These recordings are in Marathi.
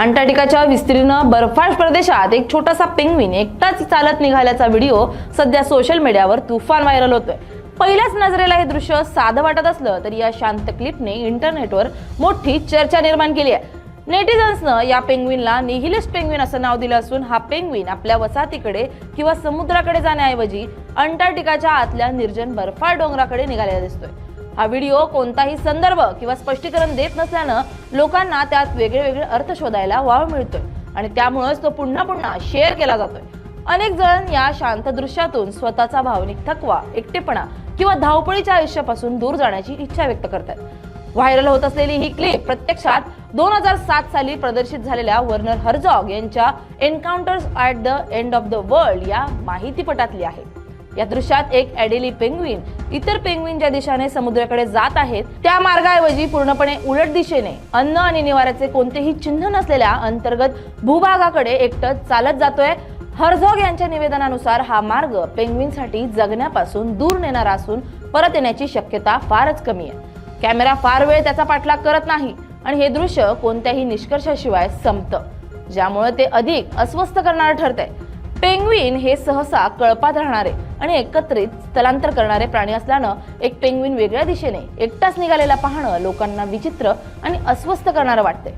अंटार्क्टिकाच्या विस्तीर्ण बर्फाळ प्रदेशात एक छोटासा पेंग्विन एकटाच चालत निघाल्याचा व्हिडिओ सध्या सोशल मीडियावर तुफान व्हायरल होतोय. पहिल्याच नजरेला हे दृश्य साधं वाटत असलं तरी या शांत क्लिपने इंटरनेटवर मोठी चर्चा निर्माण केली आहे. नेटिझन्सनं या पेंग्विनला निहिलिस्ट पेंग्विन असं नाव दिलं असून हा पेंग्विन आपल्या वसाहतीकडे किंवा समुद्राकडे जाण्याऐवजी अंटार्क्टिकाच्या आतल्या निर्जन बर्फाळ डोंगराकडे निघालेला दिसतोय. हा व्हिडिओ कोणताही संदर्भ किंवा स्पष्टीकरण देत नसल्यानं लोकांना त्यात वेगळे वेगळे अर्थ शोधायला वाव मिळतोय. आणि त्यामुळेच तो पुन्हा पुन्हा शेअर केला जातोय. अनेक जण या शांत दृश्यातून स्वतःचा भावनिक थकवा एकटेपणा किंवा धावपळीच्या आयुष्यापासून दूर जाण्याची इच्छा व्यक्त करतात व्हायरल होत असलेली ही क्लिप प्रत्यक्षात दोन हजार सात साली प्रदर्शित झालेल्या वर्नर हर्जॉग यांच्या encounters at the end of the world या माहितीपटातली आहे. या दृश्यात एक ॲडेली पेंग्विन इतर पेंग्विन ज्या दिशेने समुद्राकडे जात आहेत त्या मार्गाऐवजी पूर्णपणे उलट दिशेने अन्न आणि निवाऱ्याचे कोणतेही चिन्ह नसलेल्या अंतर्गत भूभागाकडे एकटं चालत जातोय. हर्झॉग यांच्या निवेदनानुसार हा मार्ग पेंग्विनसाठी जगण्यापासून दूर नेणारा असून परत येण्याची शक्यता फारच कमी आहे. कॅमेरा फार वेळ त्याचा पाठलाग करत नाही आणि हे दृश्य कोणत्याही निष्कर्षाशिवाय संपतं ज्यामुळे ते अधिक अस्वस्थ करणारं ठरतंय. पेंग्विन हे सहसा कळपात राहणारे आणि एकत्रित स्थलांतर करणारे प्राणी असल्यानं एक पेंग्विन वेगळ्या दिशेने एकटाच निघालेला पाहणं लोकांना विचित्र आणि अस्वस्थ करणारं वाटतंय.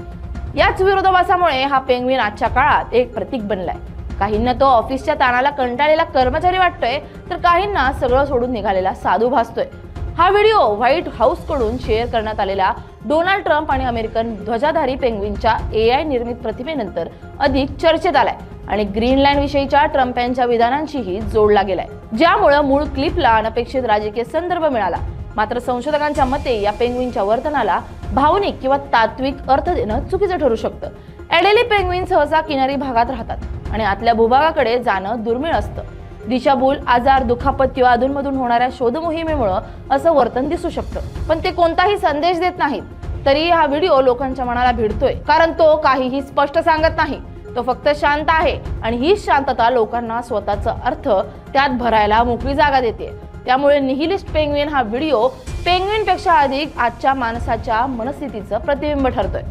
याच विरोधाभासामुळे हा पेंग्विन आजच्या काळात एक प्रतीक बनलाय. काहींना तो ऑफिसच्या ताणाला कंटाळलेला कर्मचारी वाटतोय तर काहींना सगळं सोडून निघालेला साधू भासतोय. हा व्हिडिओ व्हाईट हाऊसकडून शेअर करण्यात आलेला डोनाल्ड ट्रम्प आणि अमेरिकन ध्वजाधारी पेंग्विनच्या ए आय निर्मित प्रतिमेनंतर अधिक चर्चेत आलाय. आणि ग्रीनलँड विषयीच्या ट्रम्प यांच्या विधानांशीही जोडला गेलाय. ज्यामुळं मूळ क्लिपला अनपेक्षित राजकीय संदर्भ मिळाला. मात्र संशोधकांच्या मते या पेंग्विनच्या वर्तनाला भावनिक किंवा तात्विक अर्थ देणं चुकीचं ठरू शकतं. एडेली पेंग्विन सहसा किनारी भागात राहतात आणि आतल्या भूभागाकडे जाणं दुर्मिळ असतं. दिशाभूल आजार दुखापत किंवा अधूनमधून होणाऱ्या शोध मोहिमेमुळं असं वर्तन दिसू शकतं. पण ते कोणताही संदेश देत नाहीत. तरी हा व्हिडिओ लोकांच्या मनाला भिडतोय. कारण तो काहीही स्पष्ट सांगत नाही. तो फक्त शांत आहे आणि हीच शांतता लोकांना स्वतःचा अर्थ त्यात भरायला मोकळी जागा देते. त्यामुळे निहिलिस्ट पेंग्विन हा व्हिडिओ पेंग्विनपेक्षा अधिक आजच्या माणसाच्या मनस्थितीचं प्रतिबिंब ठरतोय.